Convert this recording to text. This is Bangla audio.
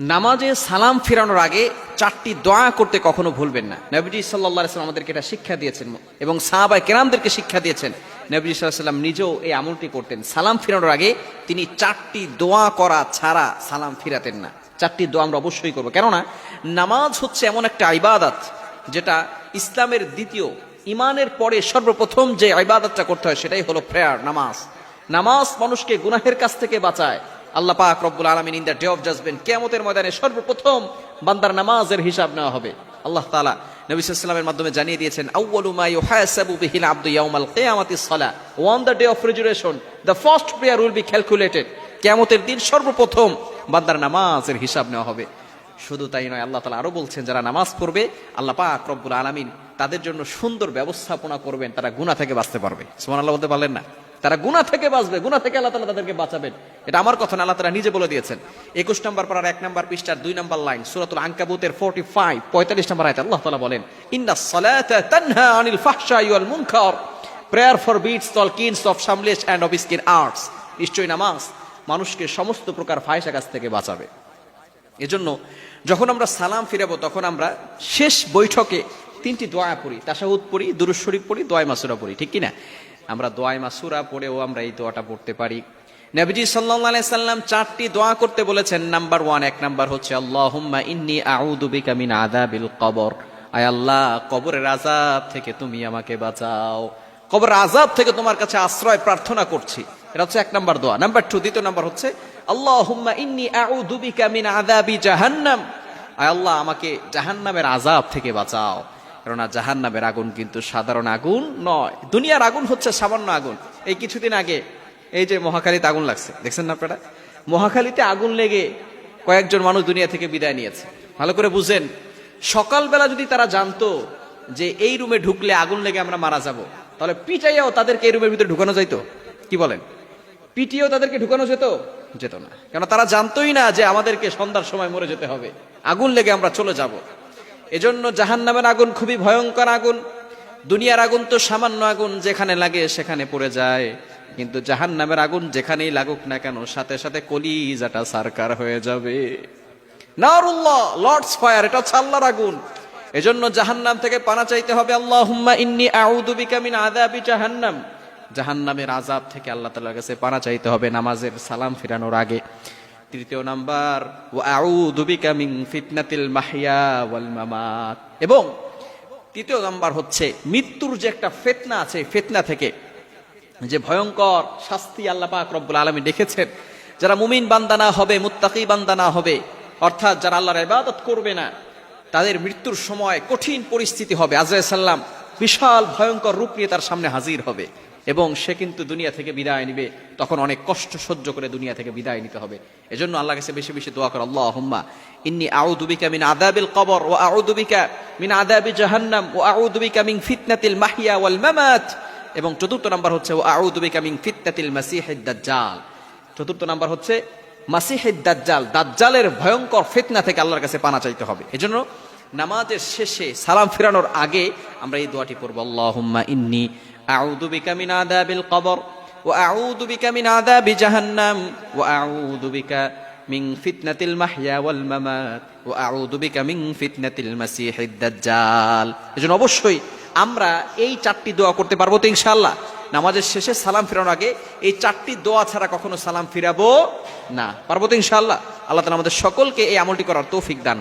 নামাজে সালাম ফেরানোর আগে চারটি দোয়া করতে কখনো ভুলবেন না। নবীজি সাল্লাহ আমাদেরকে এটা শিক্ষা দিয়েছেন এবং সাহাবাই কেরামদেরকে শিক্ষা দিয়েছেন। নবীজি সাল্লাম নিজেও এই আমলটি করতেন। সালাম ফেরানোর আগে তিনি চারটি দোয়া করা ছাড়া সালাম ফিরাতেন না। চারটি দোয়া আমরা অবশ্যই করব। কেননা নামাজ হচ্ছে এমন একটা ইবাদত যেটা ইসলামের দ্বিতীয় ইমানের পরে সর্বপ্রথম যে ইবাদতটা করতে হয় সেটাই হলো প্রেয়ার, নামাজ। নামাজ মানুষকে গুনাহের কাছ থেকে বাঁচায়। আল্লাহ পাক রব্বুল আলমিন in the day of judgement কেয়ামতের ময়দানে সর্বপ্রথম বান্দার নামাজের হিসাব নেওয়া হবে। আল্লাহ তাআলা নবী সাল্লামের মাধ্যমে জানিয়ে দিয়েছেন বিহিল one the day of the first be calculated দিন সর্বপ্রথম বান্দার নামাজের হিসাব নেওয়া হবে। শুধু তাই নয়, আল্লাহ তালা আরও বলছেন, যারা নামাজ পড়বে, আল্লাহ পাক রব্বুল আলমিন তাদের জন্য সুন্দর ব্যবস্থাপনা করবেন, তারা গুণা থেকে বাঁচতে পারবে। সুমান আল্লাহ বলতে পারলেন না? তারা গুণা থেকে বাঁচবে গুণা থেকে আল্লাহ তালা তাদেরকে বাঁচাবেন। এটা আমার কথা না, আল্লাহ তালা নিজে বলে দিয়েছেন। একুশ নম্বর পাড়ার এক নম্বর পৃষ্ঠার দুই নম্বর লাইন, সুরাতুল আঙ্কাবুতের ফোর্টি ফাইভ পঁয়তাল্লিশ নম্বর আয়তে আল্লাহ তালা বলেন, ইন্না সালাতা তানহা আনিল ফাহশাই ওয়াল মুনকার। Prayer forbids all kinds of shameless and of skin arts নিশ্চয়ই নামাজ মানুষকে সমস্ত প্রকার ফায়সা কাছ থেকে বাঁচাবে। এজন্য যখন আমরা সালাম ফিরাবো, তখন আমরা শেষ বৈঠকে তিনটি দোয়া পড়ি, তাসাহুদ পড়ি দুরুজ শরীফ পড়ি, দোয়াই মাসুরা পড়ি, ঠিক কিনা? আমরা দোয়াই মাসুরা পড়েও আমরা এই দোয়াটা পড়তে পারি। নবীজি সাল্লাহ সাল্লাম চারটি দোয়া করতে বলেছেন। নাম্বার ওয়ান, এক নাম্বার হচ্ছে, আল্লাহুম্মা ইন্নি আউযু বিকা মিন আযাবিল কবর। আয় আল্লাহ, কবরের আযাব থেকে তুমি আমাকে বাঁচাও। কবর আযাব থেকে তোমার কাছে আশ্রয় প্রার্থনা করছি। এটা হচ্ছে এক নাম্বার দোয়া। নাম্বার টু দ্বিতীয় নাম্বার হচ্ছে, আল্লাহুম্মা ইন্নি আউযু বিকা মিন আযাবি জাহান্নাম। আয় আল্লাহ, আমাকে জাহান্নামের আযাব থেকে বাঁচাও। কেননা জাহান্নামের আগুন কিন্তু সাধারণ আগুন নয়। দুনিয়ার আগুন হচ্ছে সামান্য আগুন। এই কিছুদিন আগে এই যে মহাখালীতে আগুন লাগছে, দেখছেন না আপনারা? মহাখালীতে আগুন লেগে কয়েকজন মানুষ দুনিয়া থেকে বিদায় নিয়েছে। ভালো করে বুঝেন। সকালবেলা যদি তারা জানতো যে এই রুমে ঢুকলে আগুন লেগে আমরা মারা যাব, তাহলে পিটাইয়াও তাদেরকে এই রুমের ভিতরে ঢুকানো যাইতো। কি বলেন? পিটিও তাদেরকে ঢুকানো যেত? যেত না। কেন তারা জানতোই না যে আমাদেরকে সন্ধ্যার সময় মরে যেতে হবে। আগুন লেগে আমরা চলে যাব। এজন্য জাহান নামের আগুন খুবই ভয়ঙ্কর আগুন। দুনিয়ার আগুন তো সামান্য আগুন, যেখানে লাগে সেখানে পড়ে যায়। কিন্তু জাহান নামের আগুন যেখানেই লাগুক না কেন, সাথে সাথে কলিজাটা সারকার হয়ে যাবে। নারুল্লাহ, লর্ডস ফায়ার, এটা হচ্ছে আগুন। এজন্য জাহান্নাম থেকে পানা চাইতে হবে, আল্লাহুম্মা ইন্নি আউযু বিকা মিন আযাবি জাহান্নাম। জাহান্নামের আযাব থেকে আল্লাহ তাআলার কাছে পানা চাইতে হবে, নামাজের সালাম ফিরানোর আগে। তৃতীয় নাম্বার বিকা মিন ফিতনাতিল মাহইয়া ওয়াল মামাত। এবং তৃতীয় নাম্বার হচ্ছে, মৃত্যুর যে একটা ফেতনা আছে ফেতনা থেকে যে ভয়ঙ্কর শাস্তি আল্লাহ পাক রব্বুল আলমী দেখেছেন যারা মুমিন বান্দানা হবে, মুত্তাকি বান্দানা হবে, অর্থাৎ যারা আল্লাহর ইবাদত করবে না, তাদের মৃত্যুর সময় কঠিন পরিস্থিতি হবে। আজরাই সাল্লাম বিশাল ভয়ঙ্কর রূপ নিয়ে তার সামনে হাজির হবে। এবং সে কিন্তু দুনিয়া থেকে বিদায় নিবে, তখন অনেক কষ্ট সহ্য করে দুনিয়া থেকে বিদায় নিতে হবে। এজন্য আল্লাহ কাছে বেশি বেশি দোয়া করে আল্লাহ হুম্মা ইন্নি আউদুবিকা মিন আদাবিল কবর ও আউদুবিকা মিন আদাবি জাহান্নাম ও আউদুবিকা মিন ফিতনাতিল মাহিয়া ওয়াল মামাত। এবং চতুর্থ নাম্বার হচ্ছে ও আউদুবিকা মিন ফিতনাতিল মাসিহিদ দাজ্জাল। চতুর্থ নাম্বার হচ্ছে, মাসিহিদ দাজ্জাল, দাজ্জালের ভয়ঙ্কর ফিতনা থেকে আল্লাহর কাছে পানা চাইতে হবে। এজন্য নামাজের শেষে সালাম ফেরানোর আগে আমরা এই দোয়াটি পড়ব, আল্লাহুম্মা ইন্নি আউযু বিকা মিন আযাবিল কবর, ওয়া আউযু বিকা মিন আযাবি জাহান্নাম, ওয়া আউযু বিকা মিন ফিতনাতিল মাহইয়া ওয়াল মামাত, ওয়া আউযু বিকা মিন ফিতনাতিল মাসিহিদ অবশ্যই আমরা এই চারটি দোয়া করতে পারব তো নামাজের শেষে সালাম ফেরানোর আগে এই চারটি দোয়া ছাড়া কখনো সালাম ফিরাবো না। পারব তো ইনশাআল্লাহ। আল্লাহ তাআলা আমাদের সকলকে এই আমলটি করার তৌফিক দান